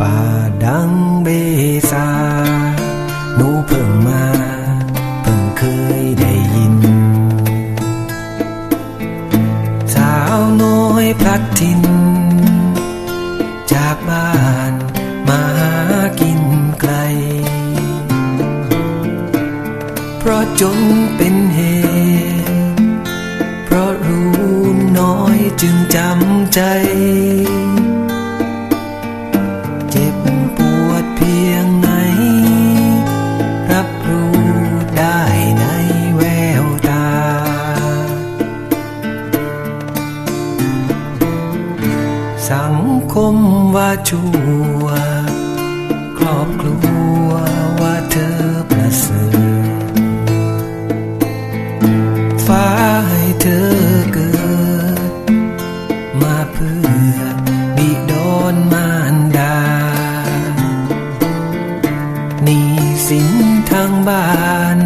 ป่าดังเบซาหนูเพิ่งมา เพิ่งเคยได้ยิน สาวน้อยพลัดถิ่นจากบ้านมาหากินไกล เพราะจนเป็นเหตุเพราะรู้น้อยจึงจำใจ ชั่วครอบครัวว่าเธอประเสริฐฟ้าให้เธอเกิด มาเพื่อบิดอนมารดานี่สินทางบ้าน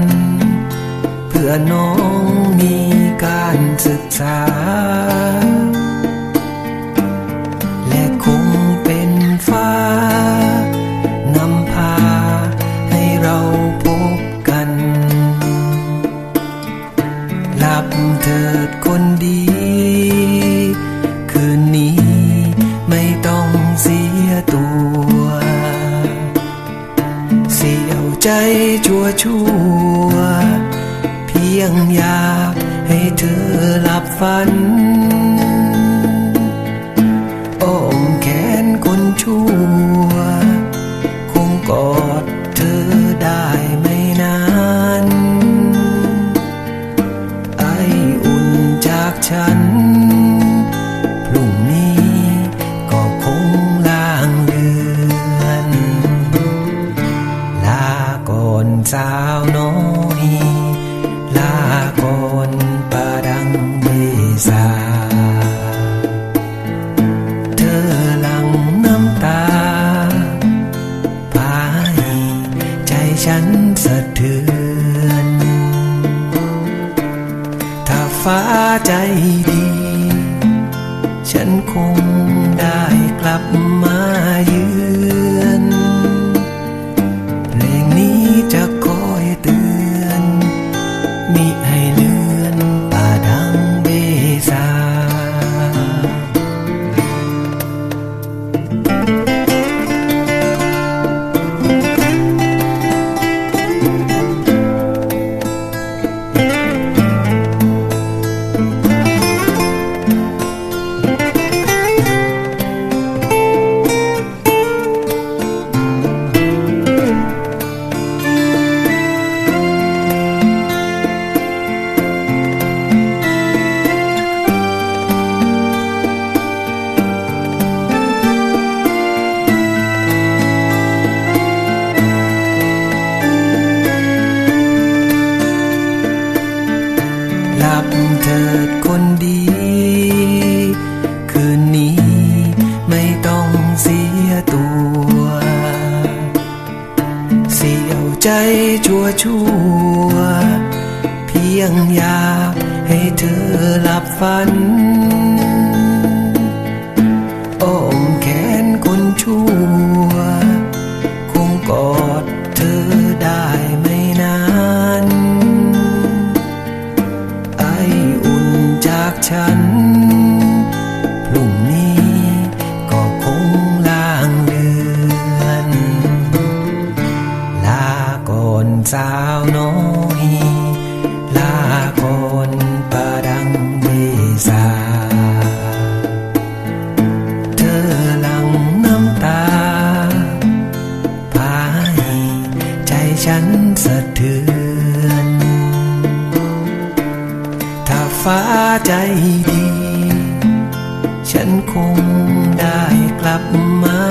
เพื่อน้องมีการศึกษา หลับเถิดคนดี คืนนี้ไม่ต้องเสียตัว เสียวใจชัวชัวเพียงอยากให้เธอหลับฝัน สะเทือน ถ้าฟ้าใจดี ฉันคงได้ ชัวชัวเพียงอยากให้เธอหลับฝันอ้อมแขนคนชั่ว คงกอดเธอได้ไม่นาน ไออุ่นจากฉัน ฟ้าใจดี ฉันคงได้กลับมา